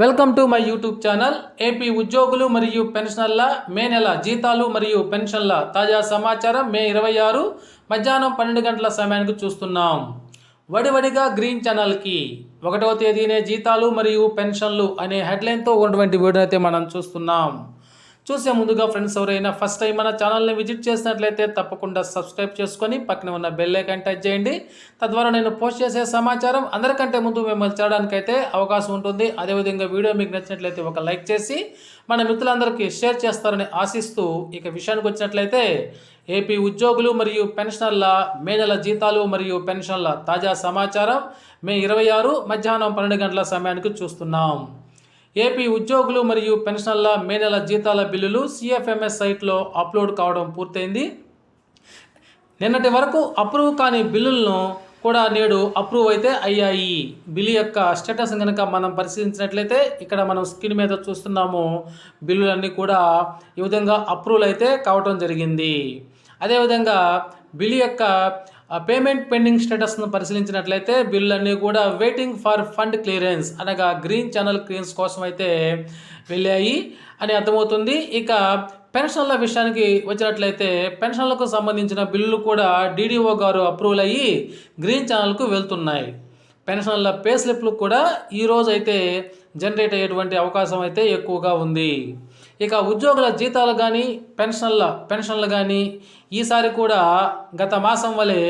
Welcome to my YouTube channel. AP ఉద్యోగులు మరియు పెన్షనర్ల మే నెల జీతాలు మరియు పెన్షన్ల తాజా సమాచారం మే ఇరవై ఆరు మధ్యాహ్నం పన్నెండు గంటల సమయానికి చూస్తున్నాం. వడివడిగా గ్రీన్ ఛానల్కి ఒకటవ తేదీనే జీతాలు మరియు పెన్షన్లు అనే హెడ్లైన్తో ఉన్నటువంటి వీడియో అయితే మనం చూస్తున్నాం. చూసే ముందుగా ఫ్రెండ్స్ ఎవరైనా ఫస్ట్ టైం మన ఛానల్ని విజిట్ చేసినట్లయితే తప్పకుండా సబ్స్క్రైబ్ చేసుకొని పక్కన ఉన్న బెల్ ఐకాన్ టచ్ చేయండి. తద్వారా నేను పోస్ట్ చేసే సమాచారం అందరికంటే ముందు మిమ్మల్ని చేరడానికైతే అవకాశం ఉంటుంది. అదేవిధంగా వీడియో మీకు నచ్చినట్లయితే ఒక లైక్ చేసి మన మిత్రులందరికీ షేర్ చేస్తారని ఆశిస్తూ ఇక విషయానికి వచ్చినట్లయితే ఏపీ ఉద్యోగులు మరియు పెన్షనర్ల మే నెల జీతాలు మరియు పెన్షన్ల తాజా సమాచారం మే ఇరవై ఆరు మధ్యాహ్నం పన్నెండు గంటల సమయానికి చూస్తున్నాం. ఏపీ ఉద్యోగులు మరియు పెన్షనర్ల మే నెల జీతాల బిల్లులు సిఎఫ్ఎంఎస్ సైట్లో అప్లోడ్ కావడం పూర్తయింది. నిన్నటి వరకు అప్రూవ్ కాని బిల్లులను కూడా నేడు అప్రూవ్ అయితే అయ్యాయి. బిల్లు యొక్క స్టేటస్ కనుక మనం పరిశీలించినట్లయితే ఇక్కడ మనం స్క్రీన్ మీద చూస్తున్నాము బిల్లులన్నీ కూడా ఈ విధంగా అప్రూవల్ అయితే కావటం జరిగింది. అదేవిధంగా బిల్లు యొక్క పేమెంట్ పెండింగ్ స్టేటస్ను పరిశీలించినట్లయితే బిల్లులన్నీ కూడా వెయిటింగ్ ఫర్ ఫండ్ క్లియరెన్స్ అనగా గ్రీన్ ఛానల్ క్లియరెన్స్ కోసం అయితే వెళ్ళాయి అని అర్థమవుతుంది. ఇక పెన్షన్ల విషయానికి వచ్చినట్లయితే పెన్షన్లకు సంబంధించిన బిల్లులు కూడా డీడీఓ గారు అప్రూవల్ అయ్యి గ్రీన్ ఛానల్కు వెళ్తున్నాయి. పెన్షన్ల పే స్లిప్లు కూడా ఈరోజు అయితే జనరేట్ అయ్యేటువంటి అవకాశం అయితే ఎక్కువగా ఉంది. ఇక ఉద్యోగుల జీతాలు కానీ పెన్షన్ల పెన్షన్లు కానీ ఈసారి కూడా గత మాసం వలె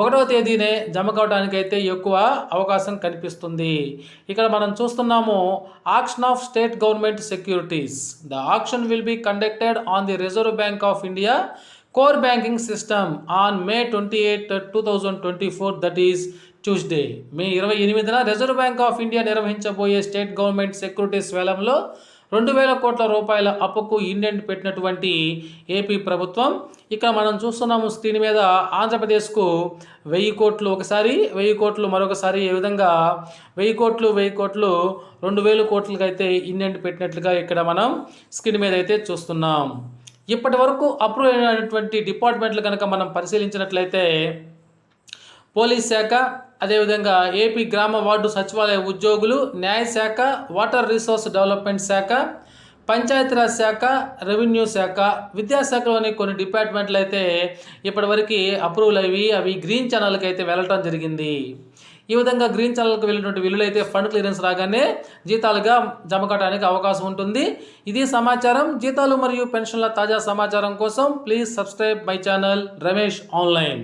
ఒకటవ తేదీనే జమ కావడానికైతే ఎక్కువ అవకాశం కనిపిస్తుంది. ఇక్కడ మనం చూస్తున్నాము auction of state government securities. The auction will be conducted on the Reserve Bank of India core banking system on May twenty eight two thousand twenty four that is Tuesday. May ఇరవై ఎనిమిదిన Reserve Bank of India నిర్వహించబోయే state government securities వేలంలో రెండు వేల కోట్ల రూపాయల అప్పుకు indent పెట్టినటువంటి ఏపీ ప్రభుత్వం. ఇక్కడ మనం చూస్తున్నాము స్క్రీన్ మీద ఆంధ్రప్రదేశ్కు వెయ్యి కోట్లు ఒకసారి వెయ్యి కోట్లు మరొకసారి ఏ విధంగా? వెయ్యి కోట్లు వెయ్యి కోట్లు రెండు వేల కోట్లకి అయితే ఇండెంట్ పెట్టినట్లుగా ఇక్కడ మనం స్క్రీన్ మీద అయితే చూస్తున్నాం. ఇప్పటి వరకు అప్రూవ్ అయినటువంటి డిపార్ట్మెంట్లు కనుక మనం పరిశీలించినట్లయితే పోలీస్ శాఖ అదేవిధంగా ఏపీ గ్రామ వార్డు సచివాలయ ఉద్యోగులు న్యాయశాఖ వాటర్ రిసోర్స్ డెవలప్మెంట్ శాఖ పంచాయతీరాజ్ శాఖ రెవెన్యూ శాఖ విద్యాశాఖలోని కొన్ని డిపార్ట్మెంట్లు అయితే ఇప్పటివరకు అప్రూవల్ అవి అవి గ్రీన్ ఛానల్కి అయితే వెళ్ళటం జరిగింది. ఈ విధంగా గ్రీన్ ఛానల్కి వెళ్ళినటువంటి విలువలు అయితే ఫండ్ క్లియరెన్స్ రాగానే జీతాలుగా జమ కావడానికి అవకాశం ఉంటుంది. ఇది సమాచారం. జీతాలు మరియు పెన్షన్ల తాజా సమాచారం కోసం please subscribe my channel Ramesh online.